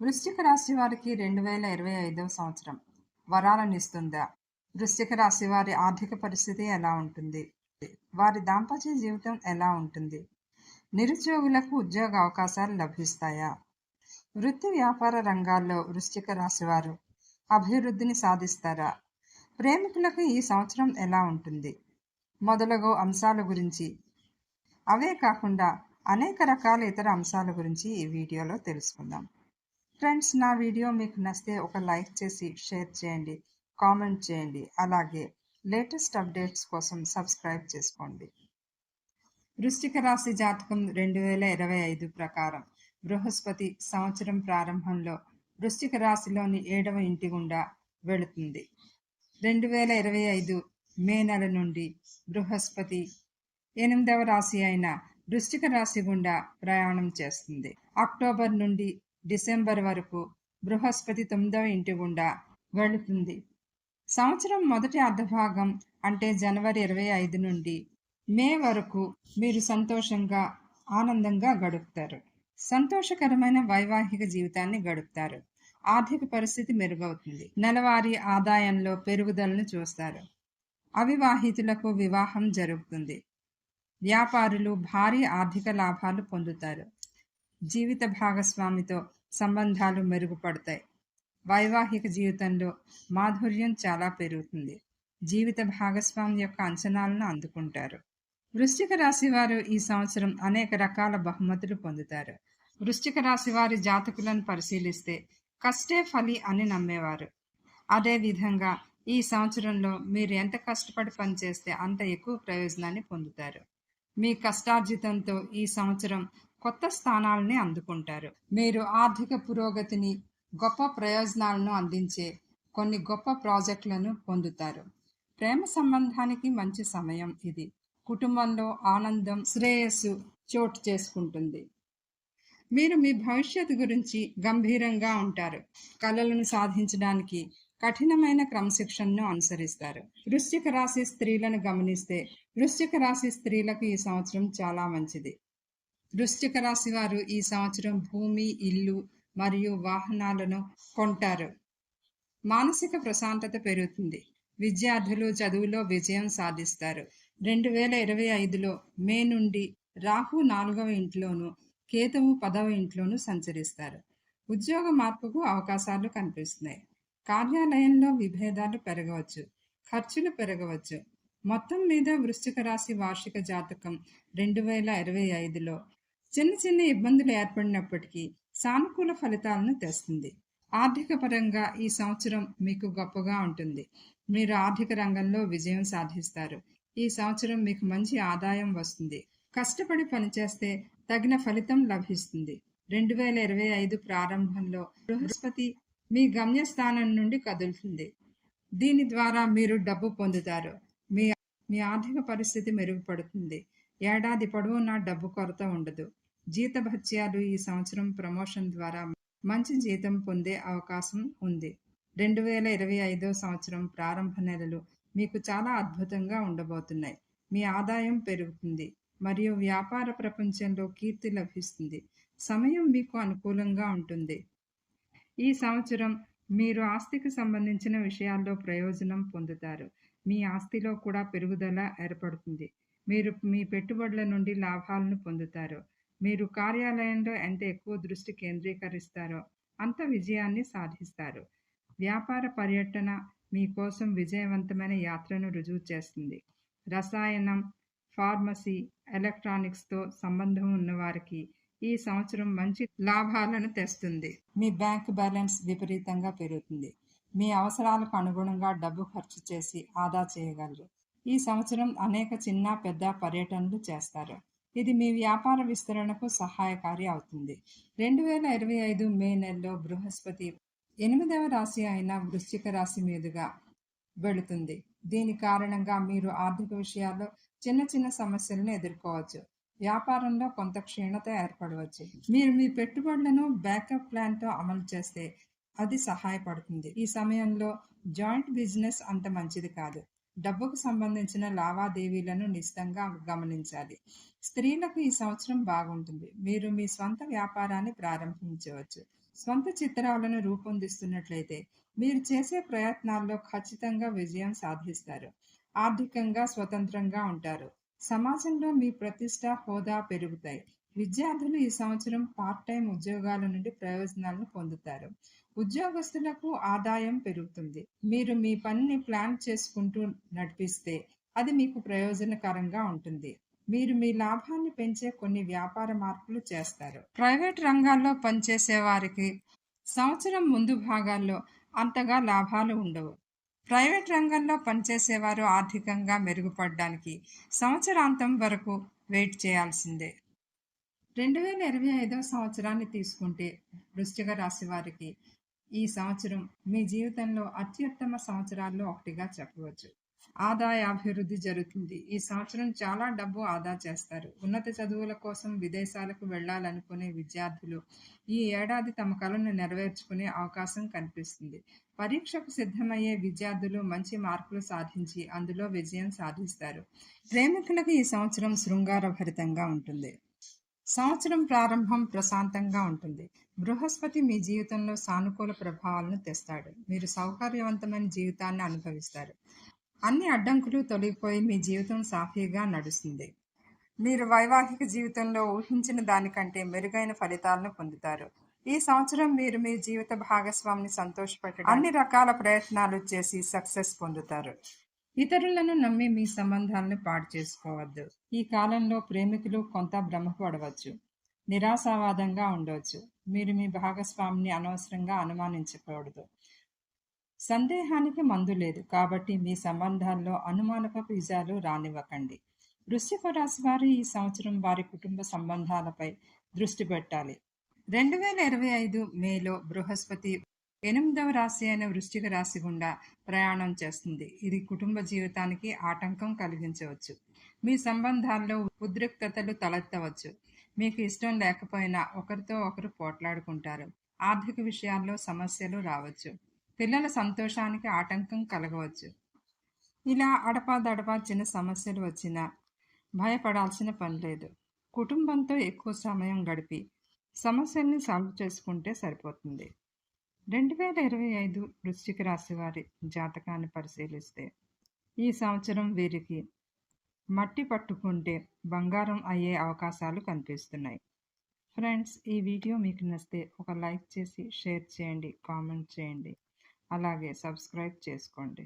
వృశ్చిక రాశి వారికి రెండు వేల ఇరవై ఐదవ సంవత్సరం వరాలను ఇస్తుందా? వృశ్చిక రాశి వారి ఆర్థిక పరిస్థితి ఎలా ఉంటుంది? వారి దాంపత్య జీవితం ఎలా ఉంటుంది? నిరుద్యోగులకు ఉద్యోగ అవకాశాలు లభిస్తాయా? వృత్తి వ్యాపార రంగాల్లో వృశ్చిక రాశి వారు అభివృద్ధిని సాధిస్తారా? ప్రేమికులకు ఈ సంవత్సరం ఎలా ఉంటుంది? మొదలగు అంశాల గురించి అవే కాకుండా అనేక రకాల ఇతర అంశాల గురించి ఈ వీడియోలో తెలుసుకుందాం. ఫ్రెండ్స్ నా వీడియో మీకు నచ్చితే ఒక లైక్ చేసి షేర్ చేయండి కామెంట్ చేయండి. అలాగే లేటెస్ట్ అప్డేట్స్ కోసం సబ్స్క్రైబ్ చేసుకోండి. వృశ్చిక రాశి జాతకం రెండు వేల ఇరవై ఐదు ప్రకారం బృహస్పతి సంవత్సరం ప్రారంభంలో వృశ్చిక రాశిలోని ఏడవ ఇంటి గుండా వెళుతుంది. రెండు వేల ఇరవై ఐదు మే నెల నుండి బృహస్పతి ఎనిమిదవ రాశి అయిన వృశ్చిక రాశి గుండా ప్రయాణం చేస్తుంది. అక్టోబర్ నుండి డిసెంబర్ వరకు బృహస్పతి తొమ్మిదవ ఇంటి గుండా వెళుతుంది. సంవత్సరం మొదటి అర్ధభాగం అంటే జనవరి ఇరవై ఐదు నుండి మే వరకు మీరు సంతోషంగా ఆనందంగా గడుపుతారు. సంతోషకరమైన వైవాహిక జీవితాన్ని గడుపుతారు. ఆర్థిక పరిస్థితి మెరుగవుతుంది. నెలవారీ ఆదాయంలో పెరుగుదలను చూస్తారు. అవివాహితులకు వివాహం జరుగుతుంది. వ్యాపారులు భారీ ఆర్థిక లాభాలు పొందుతారు. జీవిత భాగస్వామితో సంబంధాలు మెరుగుపడతాయి. వైవాహిక జీవితంలో మాధుర్యం చాలా పెరుగుతుంది. జీవిత భాగస్వామి యొక్క అంచనాలను అందుకుంటారు. వృశ్చిక రాశి వారు ఈ సంవత్సరం అనేక రకాల బహుమతులు పొందుతారు. వృశ్చిక రాశి వారి జాతకులను పరిశీలిస్తే కష్టే ఫలి అని నమ్మేవారు. అదేవిధంగా ఈ సంవత్సరంలో మీరు ఎంత కష్టపడి పనిచేస్తే అంత ఎక్కువ ప్రయోజనాన్ని పొందుతారు. మీ కష్టార్జితంతో ఈ సంవత్సరం కొత్త స్థానాలని అందుకుంటారు. మీరు ఆర్థిక పురోగతిని గొప్ప ప్రయోజనాలను అందించే కొన్ని గొప్ప ప్రాజెక్టులను పొందుతారు. ప్రేమ సంబంధానికి మంచి సమయం ఇది. కుటుంబంలో ఆనందం శ్రేయస్సు చోటు చేసుకుంటుంది. మీరు మీ భవిష్యత్తు గురించి గంభీరంగా ఉంటారు. కళలను సాధించడానికి కఠినమైన క్రమశిక్షణను అనుసరిస్తారు. వృశ్చిక రాశి స్త్రీలను గమనిస్తే వృశ్చిక రాశి స్త్రీలకు ఈ సంవత్సరం చాలా మంచిది. వృశ్చిక రాశి వారు ఈ సంవత్సరం భూమి ఇల్లు మరియు వాహనాలను కొంటారు. మానసిక ప్రశాంతత పెరుగుతుంది. విద్యార్థులు చదువులో విజయం సాధిస్తారు. రెండు వేల ఇరవై ఐదులో మే నుండి రాహు నాలుగవ ఇంట్లోనూ కేతువు పదవ ఇంట్లోనూ సంచరిస్తారు. ఉద్యోగ మార్పుకు అవకాశాలు కనిపిస్తున్నాయి. కార్యాలయంలో విభేదాలు పెరగవచ్చు ఖర్చులు పెరగవచ్చు. మొత్తం మీద వృశ్చిక రాశి వార్షిక జాతకం రెండు వేల ఇరవై ఐదులో చిన్న చిన్న ఇబ్బందులు ఏర్పడినప్పటికీ సానుకూల ఫలితాలను తెస్తుంది. ఆర్థిక పరంగా ఈ సంవత్సరం మీకు గొప్పగా ఉంటుంది. మీరు ఆర్థిక రంగంలో విజయం సాధిస్తారు. ఈ సంవత్సరం మీకు మంచి ఆదాయం వస్తుంది. కష్టపడి పనిచేస్తే తగిన ఫలితం లభిస్తుంది. రెండు వేల ఇరవై ఐదు ప్రారంభంలో బృహస్పతి మీ గమ్యస్థానం నుండి కదులుతుంది. దీని ద్వారా మీరు డబ్బు పొందుతారు. మీ మీ ఆర్థిక పరిస్థితి మెరుగుపడుతుంది. ఏడాది పొడవునా డబ్బు కొరత ఉండదు. జీతభత్యాలు ఈ సంవత్సరం ప్రమోషన్ ద్వారా మంచి జీతం పొందే అవకాశం ఉంది. రెండు వేల ఇరవై ఐదో సంవత్సరం ప్రారంభ నెలలు మీకు చాలా అద్భుతంగా ఉండబోతున్నాయి. మీ ఆదాయం పెరుగుతుంది మరియు వ్యాపార ప్రపంచంలో కీర్తి లభిస్తుంది. సమయం మీకు అనుకూలంగా ఉంటుంది. ఈ సంవత్సరం మీరు ఆస్తికి సంబంధించిన విషయాల్లో ప్రయోజనం పొందుతారు. మీ ఆస్తిలో కూడా పెరుగుదల ఏర్పడుతుంది. మీరు మీ పెట్టుబడుల నుండి లాభాలను పొందుతారు. మీరు కార్యాలయంలో ఎంత ఎక్కువ దృష్టి కేంద్రీకరిస్తారో అంత విజయాన్ని సాధిస్తారు. వ్యాపార పర్యటన మీకోసం విజయవంతమైన యాత్రను రుజువు చేస్తుంది. రసాయనం ఫార్మసీ ఎలక్ట్రానిక్స్తో సంబంధం ఉన్నవారికి ఈ సంవత్సరం మంచి లాభాలను తెస్తుంది. మీ బ్యాంక్ బ్యాలెన్స్ విపరీతంగా పెరుగుతుంది. మీ అవసరాలకు అనుగుణంగా డబ్బు ఖర్చు చేసి ఆదా చేయగలరు. ఈ సంవత్సరం అనేక చిన్న పెద్ద పర్యటనలు చేస్తారు. ఇది మీ వ్యాపార విస్తరణకు సహాయకారి అవుతుంది. రెండు వేల ఇరవై ఐదు మే నెలలో బృహస్పతి ఎనిమిదవ రాశి అయిన వృశ్చిక రాశి మీదుగా వెళుతుంది. దీని కారణంగా మీరు ఆర్థిక విషయాల్లో చిన్న చిన్న సమస్యలను ఎదుర్కోవచ్చు. వ్యాపారంలో కొంత క్షీణత ఏర్పడవచ్చు. మీరు మీ పెట్టుబడులను బ్యాకప్ ప్లాన్తో అమలు చేస్తే అది సహాయపడుతుంది. ఈ సమయంలో జాయింట్ బిజినెస్ అంత మంచిది కాదు. డబ్బుకు సంబంధించిన లావాదేవీలను నిశితంగా గమనించాలి. స్త్రీలకు ఈ సంవత్సరం బాగుంటుంది. మీరు మీ స్వంత వ్యాపారాన్ని ప్రారంభించవచ్చు. స్వంత చిత్రాలను రూపొందిస్తున్నట్లయితే మీరు చేసే ప్రయత్నాల్లో ఖచ్చితంగా విజయం సాధిస్తారు. ఆర్థికంగా స్వతంత్రంగా ఉంటారు. సమాజంలో మీ ప్రతిష్ట హోదా పెరుగుతాయి. విద్యార్థులు ఈ సంవత్సరం పార్ట్ టైం ఉద్యోగాల నుండి ప్రయోజనాలను పొందుతారు. ఉద్యోగస్తులకు ఆదాయం పెరుగుతుంది. మీరు మీ పనిని ప్లాన్ చేసుకుంటూ నడిపిస్తే అది మీకు ప్రయోజనకరంగా ఉంటుంది. మీరు మీ లాభాన్ని పెంచే కొన్ని వ్యాపార మార్పులు చేస్తారు. ప్రైవేట్ రంగాల్లో పనిచేసే వారికి సంవత్సరం ముందు భాగాల్లో అంతగా లాభాలు ఉండవు. ప్రైవేట్ రంగంలో పనిచేసేవారు ఆర్థికంగా మెరుగుపడడానికి సంవత్సరాంతం వరకు వెయిట్ చేయాల్సిందే. రెండు వేల ఇరవై ఐదవ సంవత్సరాన్ని తీసుకుంటే వృష్టిక రాశి వారికి ఈ సంవత్సరం మీ జీవితంలో అత్యుత్తమ సంవత్సరాల్లో ఒకటిగా చెప్పవచ్చు. ఆదాయ అభివృద్ధి జరుగుతుంది. ఈ సంవత్సరం చాలా డబ్బు ఆదా చేస్తారు. ఉన్నత చదువుల కోసం విదేశాలకు వెళ్ళాలనుకునే విద్యార్థులు ఈ ఏడాది తమ కళను నెరవేర్చుకునే అవకాశం కనిపిస్తుంది. పరీక్షకు సిద్ధమయ్యే విద్యార్థులు మంచి మార్కులు సాధించి అందులో విజయం సాధిస్తారు. ప్రేమికులకు ఈ సంవత్సరం శృంగారభరితంగా ఉంటుంది. సంవత్సరం ప్రారంభం ప్రశాంతంగా ఉంటుంది. బృహస్పతి మీ జీవితంలో సానుకూల ప్రభావాలను తెస్తాడు. మీరు సౌకర్యవంతమైన జీవితాన్ని అనుభవిస్తారు. అన్ని అడ్డంకులు తొలగిపోయి మీ జీవితం సాఫీగా నడుస్తుంది. మీరు వైవాహిక జీవితంలో ఊహించిన దానికంటే మెరుగైన ఫలితాలను పొందుతారు. ఈ సంవత్సరం మీరు మీ జీవిత భాగస్వామిని సంతోషపెట్టడం అన్ని రకాల ప్రయత్నాలు చేసి సక్సెస్ పొందుతారు. ఇతరులను నమ్మి మీ సంబంధాలను పాడు చేసుకోవద్దు. ఈ కాలంలో ప్రేమికులు కొంత భ్రమపడవచ్చు. నిరాశావాదంగా ఉండవచ్చు మీరు మీ భాగస్వామిని అనవసరంగా అనుమానించకూడదు. సందేహానికి మందు లేదు. కాబట్టి మీ సంబంధాల్లో అనుమానపు విజయాలు రానివ్వకండి. వృశ్చిక రాశి వారు ఈ సంవత్సరం వారి కుటుంబ సంబంధాలపై దృష్టి పెట్టాలి. రెండు వేల ఇరవై ఐదు మేలో బృహస్పతి ఎనిమిదవ రాశి అయిన వృశ్చిక రాశి గుండా ప్రయాణం చేస్తుంది. ఇది కుటుంబ జీవితానికి ఆటంకం కలిగించవచ్చు. మీ సంబంధాల్లో ఉద్రిక్తతలు తలెత్తవచ్చు. మీకు ఇష్టం లేకపోయినా ఒకరితో ఒకరు పోట్లాడుకుంటారు. ఆర్థిక విషయాల్లో సమస్యలు రావచ్చు. పిల్లల సంతోషానికి ఆటంకం కలగవచ్చు. ఇలా అడపాదడపా చిన్న సమస్యలు వచ్చినా భయపడాల్సిన పని లేదు. కుటుంబంతో ఎక్కువ సమయం గడిపి సమస్యల్ని సాల్వ్ చేసుకుంటే సరిపోతుంది. రెండు వేల ఇరవై ఐదు వృశ్చిక రాశి వారి జాతకాన్ని పరిశీలిస్తే ఈ సంవత్సరం వీరికి మట్టి పట్టుకుంటే బంగారం అయ్యే అవకాశాలు కనిపిస్తున్నాయి. ఫ్రెండ్స్ ఈ వీడియో మీకు నచ్చితే ఒక లైక్ చేసి షేర్ చేయండి కామెంట్ చేయండి. అలాగే సబ్స్క్రైబ్ చేసుకోండి.